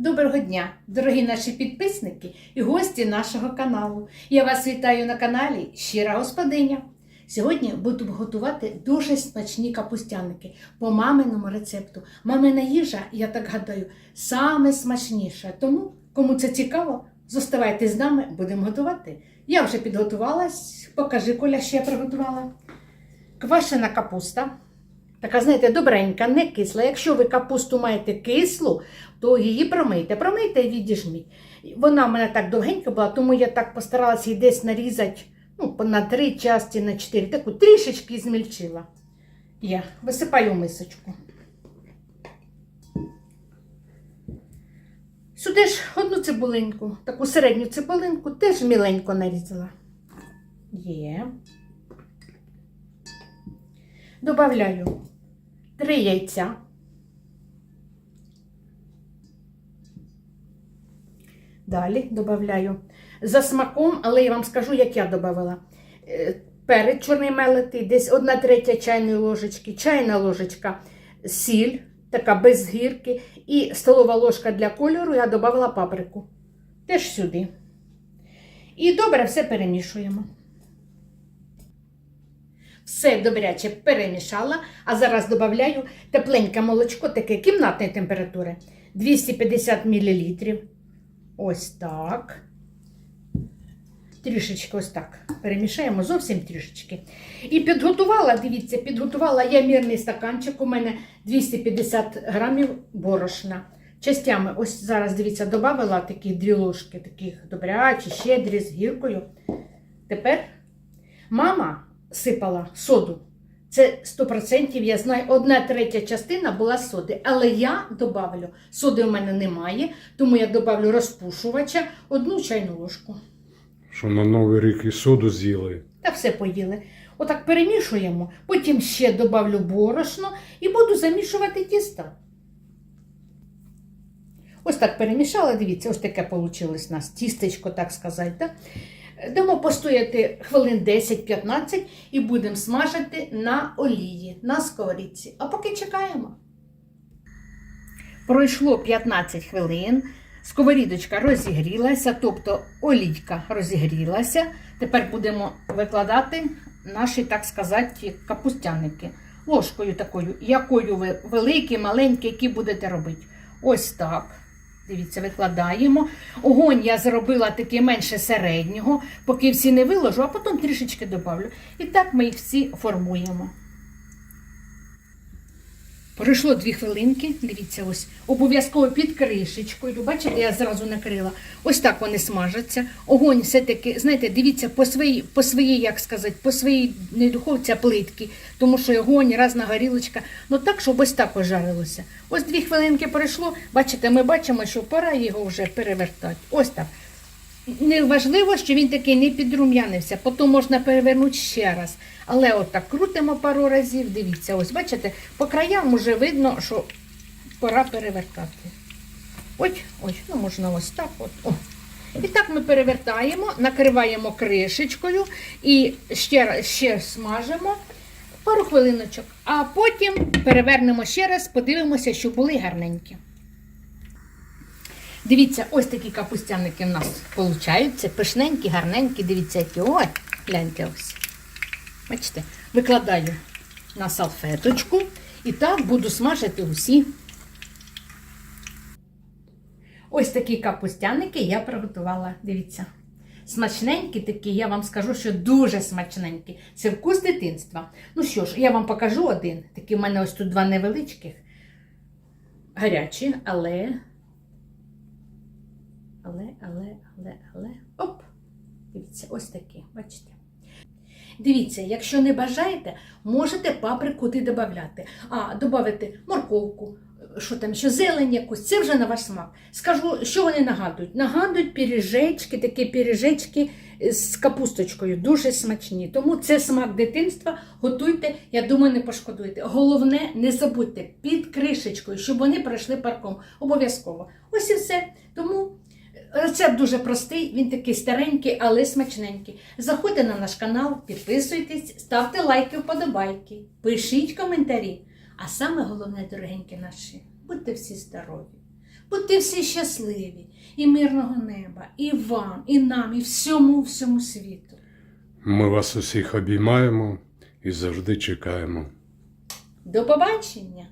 Доброго дня, дорогі наші підписники і гості нашого каналу. Я вас вітаю на каналі Щира Господиня. Сьогодні буду готувати дуже смачні капустяники по маминому рецепту. Мамина їжа, я так гадаю, саме смачніша. Тому, кому це цікаво, зоставайте з нами, будемо готувати. Я вже підготувалась, покажи, Коля, що я приготувала. Квашена капуста. Така, знаєте, добренька, не кисла. Якщо ви капусту маєте кислу, то її промийте. Промийте і відіжміть. Вона в мене так довгенька була, тому я так постаралася її десь нарізати ну, на три часті, на чотири. Таку трішечки змільчила. Я висипаю мисочку. Сюди ж одну цибулинку, таку середню цибулинку, теж міленько нарізала. Є. Добавляю три яйця. Далі додаю за смаком, але я вам скажу, як я додавала. Е, Перець чорний мелитий, десь 1 третя чайної ложечки, чайна ложечка, сіль, така без гірки, і столова ложка для кольору я додавала паприку. Теж сюди. І добре все перемішуємо. Все добряче перемішала, а зараз додаю тепленьке молочко, таке кімнатної температури 250 мл. Ось так. Трішечки ось так. Перемішаємо зовсім трішечки. І підготувала, дивіться, підготувала я мірний стаканчик. У мене 250 грамів борошна. Частями, ось зараз, дивіться, додавала такі дві ложки, таких добрячі, щедрі, з гіркою. Тепер мама сипала соду. Це 100% я знаю, одна третя частина була соди. Але я добавлю, соди у мене немає, тому я добавлю розпушувача одну чайну ложку. Що на Новий рік і соду з'їли. Та все поїли. Отак перемішуємо, потім ще добавлю борошно і буду замішувати тісто. Ось так перемішала, дивіться, ось таке вийшло у нас тістечко, так сказати. Так? Дамо постояти хвилин 10-15 і будемо смажити на олії, на сковорідці. А поки чекаємо. Пройшло 15 хвилин. Сковорідочка розігрілася, тобто олійка розігрілася. Тепер будемо викладати наші, так сказати, капустяники. Ложкою такою, якою ви великі, маленькі, які будете робити. Ось так. Дивіться, викладаємо. Огонь я зробила такий менше середнього, поки всі не виложу, а потім трішечки додавлю. І так ми їх всі формуємо. Пройшло дві хвилинки, дивіться, ось обов'язково під кришечкою. Бачите, я зразу накрила. Ось так вони смажаться. Огонь все-таки, знаєте, дивіться по своїй, по своїй, як сказати, по своїй не духовці, плитки, тому що огонь, разна горілочка. Ну так, щоб ось так ожарилося. Ось дві хвилинки пройшло. Бачите, ми бачимо, що пора його вже перевертати. Ось так. Не важливо, що він такий не підрум'янився, потім можна перевернути ще раз. Але отак крутимо пару разів, дивіться, ось бачите, по краям вже видно, що пора перевертати. Ось, ось, ну можна ось так. От, о. І так ми перевертаємо, накриваємо кришечкою і ще, ще смажимо пару хвилиночок, а потім перевернемо ще раз, подивимося, що були гарненькі. Дивіться, ось такі капустяники в нас получаються. Пишненькі, гарненькі. Дивіться, які. Ой, гляньте ось. Бачите, викладаю на салфеточку і так буду смажити усі. Ось такі капустяники я приготувала. Дивіться. Смачненькі такі, я вам скажу, що дуже смачненькі. Це вкус дитинства. Ну що ж, я вам покажу один. Такі в мене ось тут два невеличких. Гарячі, але але, але, але. Оп! Дивіться, ось такі, бачите. Дивіться, якщо не бажаєте, можете паприку туди додати. А, додати морковку, що там, ще зелень якусь, це вже на ваш смак. Скажу, що вони нагадують? Нагадують піріжечки, такі піріжечки з капусточкою, дуже смачні. Тому це смак дитинства. Готуйте, я думаю, не пошкодуєте. Головне, не забудьте під кришечкою, щоб вони пройшли парком. Обов'язково. Ось і все. Тому. Рецепт дуже простий, він такий старенький, але смачненький. Заходьте на наш канал, підписуйтесь, ставте лайки, вподобайки, пишіть коментарі. А саме головне, дорогенькі наші, будьте всі здорові. Будьте всі щасливі, і мирного неба, і вам, і нам, і всьому, всьому світу. Ми вас усіх обіймаємо і завжди чекаємо. До побачення!